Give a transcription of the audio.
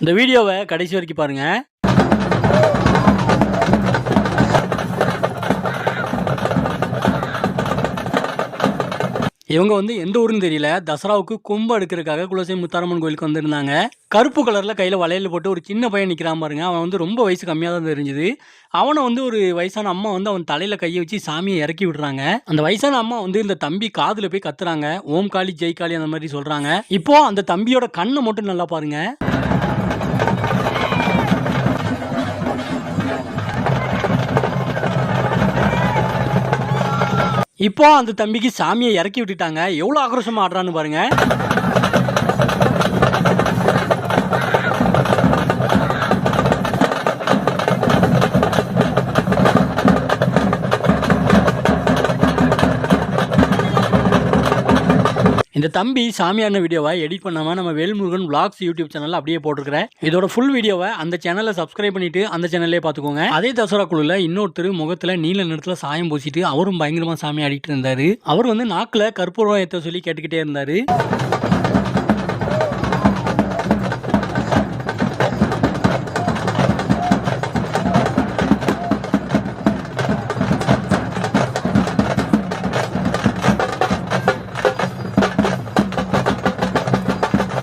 இந்த வீடியோவை கடைசி வரைக்கும் பாருங்க. இவங்க வந்து எந்த ஊருன்னு தெரியல. தசராவுக்கு கொம்பு எடுக்கிறதுக்காக குலசை முத்தாரம்மன் கோயிலுக்கு வந்திருந்தாங்க. கருப்பு கலரில் கையில் வளையல் போட்டு ஒரு சின்ன பையன் நிற்கிறான் பாருங்க. அவன் வந்து ரொம்ப வயசு கம்மியாக தான் தெரிஞ்சுது. அவனை வந்து ஒரு வயசான அம்மா வந்து அவன் தலையில் கையை வச்சு சாமியை இறக்கி விடுறாங்க. அந்த வயசான அம்மா வந்து இந்த தம்பி காதில் போய் கத்துறாங்க. ஓம் காளி ஜெய் காளி அந்த மாதிரி சொல்கிறாங்க இப்போ அந்த தம்பியோட கண்ணை மட்டும் நல்லா பாருங்கள் இப்போ அந்த தம்பிக்கு சாமியை இறக்கி விட்டுட்டாங்க. எவ்வளோ ஆக்ரோஷமாக ஆடுறான்னு பாருங்கள் இந்த தம்பி சாமியான வீடியோவை எடிட் பண்ணாமல் நம்ம வேல்முருகன் விளாக்ஸ் யூடியூப் சேனலில் அப்படியே போட்டிருக்கிறேன் இதோட ஃபுல் வீடியோவை அந்த சேனலை சப்ஸ்கிரைப் பண்ணிட்டு அந்த சேனல்லே பார்த்துக்கோங்க. அதே தசரா குழுல இன்னொருத்தர் முகத்தில் நீல நிறத்தில் சாயம் பூசிட்டு அவரும் பயங்கரமாக சாமி ஆடிட்டு இருந்தார். அவர் வந்து நாக்கில் கற்பூரம் ஏற்ற சொல்லி கேட்டுக்கிட்டே இருந்தார்.